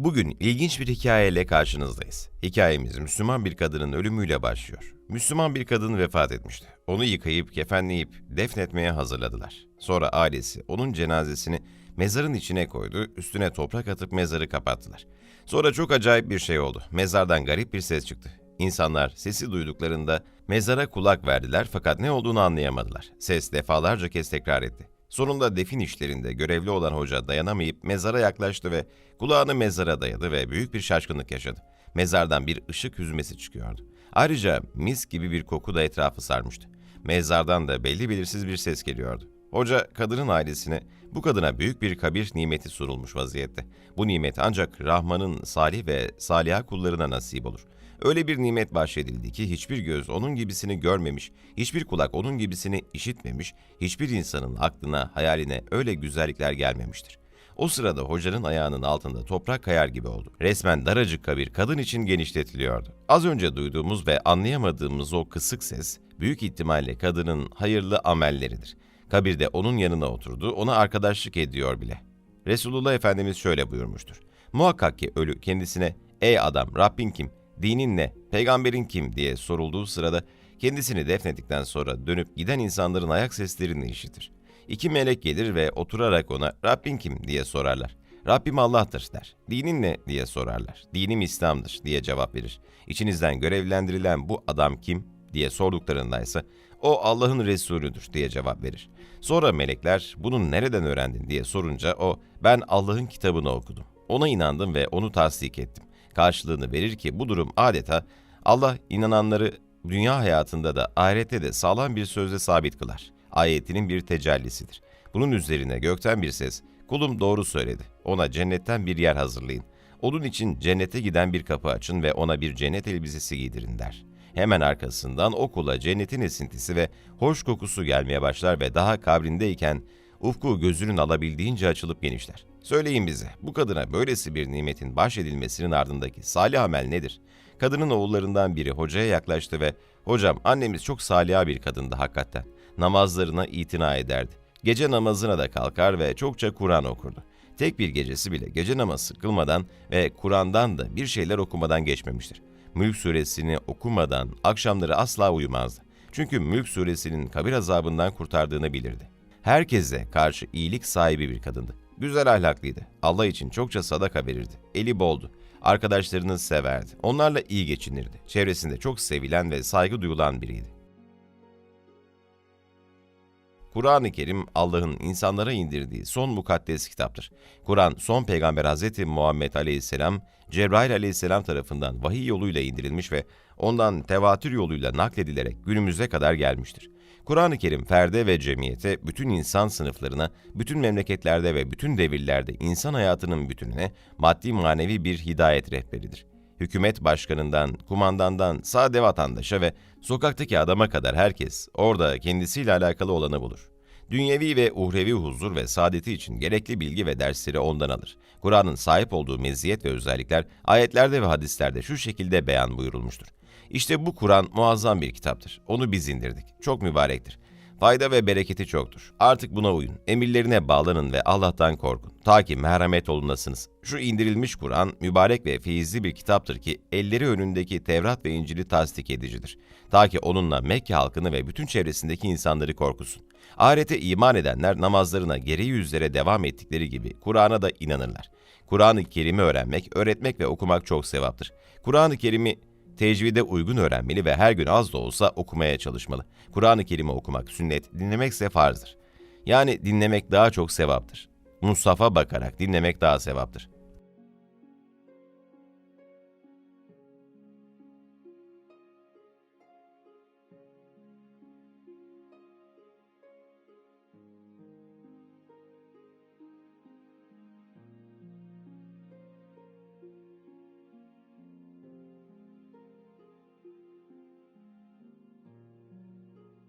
Bugün ilginç bir hikayeyle karşınızdayız. Hikayemiz Müslüman bir kadının ölümüyle başlıyor. Müslüman bir kadın vefat etmişti. Onu yıkayıp, kefenleyip, defnetmeye hazırladılar. Sonra ailesi onun cenazesini mezarın içine koydu, üstüne toprak atıp mezarı kapattılar. Sonra çok acayip bir şey oldu. Mezardan garip bir ses çıktı. İnsanlar sesi duyduklarında mezara kulak verdiler fakat ne olduğunu anlayamadılar. Ses defalarca kez tekrar etti. Sonunda defin işlerinde görevli olan hoca dayanamayıp mezara yaklaştı ve kulağını mezara dayadı ve büyük bir şaşkınlık yaşadı. Mezardan bir ışık hüzmesi çıkıyordu. Ayrıca mis gibi bir koku da etrafı sarmıştı. Mezardan da belli belirsiz bir ses geliyordu. Hoca kadının ailesine bu kadına büyük bir kabir nimeti sunulmuş vaziyette. Bu nimet ancak Rahman'ın salih ve saliha kullarına nasip olur. Öyle bir nimet bahşedildi ki hiçbir göz onun gibisini görmemiş, hiçbir kulak onun gibisini işitmemiş, hiçbir insanın aklına, hayaline öyle güzellikler gelmemiştir. O sırada hocanın ayağının altında toprak kayar gibi oldu. Resmen daracık kabir kadın için genişletiliyordu. Az önce duyduğumuz ve anlayamadığımız o kısık ses, büyük ihtimalle kadının hayırlı amelleridir. Kabirde onun yanına oturdu, ona arkadaşlık ediyor bile. Resulullah Efendimiz şöyle buyurmuştur. Muhakkak ki ölü kendisine, ''Ey adam, Rabbin kim, dinin ne, peygamberin kim?'' diye sorulduğu sırada kendisini defnettikten sonra dönüp giden insanların ayak seslerini işitir. İki melek gelir ve oturarak ona Rabbin kim diye sorarlar. Rabbim Allah'tır der. Dinin ne diye sorarlar. Dinim İslam'dır diye cevap verir. İçinizden görevlendirilen bu adam kim diye sorduklarında ise o Allah'ın Resulüdür diye cevap verir. Sonra melekler bunu nereden öğrendin diye sorunca o ben Allah'ın kitabını okudum. Ona inandım ve onu tasdik ettim. Karşılığını verir ki bu durum adeta Allah inananları dünya hayatında da ahirette de sağlam bir sözle sabit kılar. Ayetinin bir tecellisidir. Bunun üzerine gökten bir ses, kulum doğru söyledi. Ona cennetten bir yer hazırlayın. Onun için cennete giden bir kapı açın ve ona bir cennet elbisesi giydirin der. Hemen arkasından o kula cennetin esintisi ve hoş kokusu gelmeye başlar ve daha kabrindeyken ufku gözünün alabildiğince açılıp genişler. Söyleyin bize, bu kadına böylesi bir nimetin bahşedilmesinin ardındaki salih amel nedir? Kadının oğullarından biri hocaya yaklaştı ve ''Hocam annemiz çok salih bir kadındı hakikaten. Namazlarına itina ederdi. Gece namazına da kalkar ve çokça Kur'an okurdu. Tek bir gecesi bile gece namazı kılmadan ve Kur'an'dan da bir şeyler okumadan geçmemiştir. Mülk suresini okumadan akşamları asla uyumazdı. Çünkü Mülk suresinin kabir azabından kurtardığını bilirdi. Herkese karşı iyilik sahibi bir kadındı. Güzel ahlaklıydı. Allah için çokça sadaka verirdi. Eli boldu. Arkadaşlarını severdi. Onlarla iyi geçinirdi. Çevresinde çok sevilen ve saygı duyulan biriydi. Kur'an-ı Kerim Allah'ın insanlara indirdiği son mukaddes kitaptır. Kur'an son peygamber Hz. Muhammed Aleyhisselam, Cebrail Aleyhisselam tarafından vahiy yoluyla indirilmiş ve ondan tevatür yoluyla nakledilerek günümüze kadar gelmiştir. Kur'an-ı Kerim ferde ve cemiyete, bütün insan sınıflarına, bütün memleketlerde ve bütün devirlerde insan hayatının bütününe maddi manevi bir hidayet rehberidir hükümet başkanından, kumandandan, sade vatandaşa ve sokaktaki adama kadar herkes orada kendisiyle alakalı olanı bulur. Dünyevi ve uhrevi huzur ve saadeti için gerekli bilgi ve dersleri ondan alır. Kur'an'ın sahip olduğu meziyet ve özellikler ayetlerde ve hadislerde şu şekilde beyan buyurulmuştur. İşte bu Kur'an muazzam bir kitaptır. Onu biz indirdik. Çok mübarektir. Fayda ve bereketi çoktur. Artık buna uyun. Emirlerine bağlanın ve Allah'tan korkun. Ta ki merhamet olunasınız. Şu indirilmiş Kur'an mübarek ve feyizli bir kitaptır ki elleri önündeki Tevrat ve İncil'i tasdik edicidir. Ta ki onunla Mekke halkını ve bütün çevresindeki insanları korkusun. Ahirete iman edenler namazlarına gereği yüzlere devam ettikleri gibi Kur'an'a da inanırlar. Kur'an-ı Kerim'i öğrenmek, öğretmek ve okumak çok sevaptır. Kur'an-ı Kerim'i tecvide uygun öğrenmeli ve her gün az da olsa okumaya çalışmalı. Kur'an-ı Kerim'i okumak sünnet, dinlemekse farzdır. Yani dinlemek daha çok sevaptır. Musaf'a bakarak dinlemek daha sevaptır.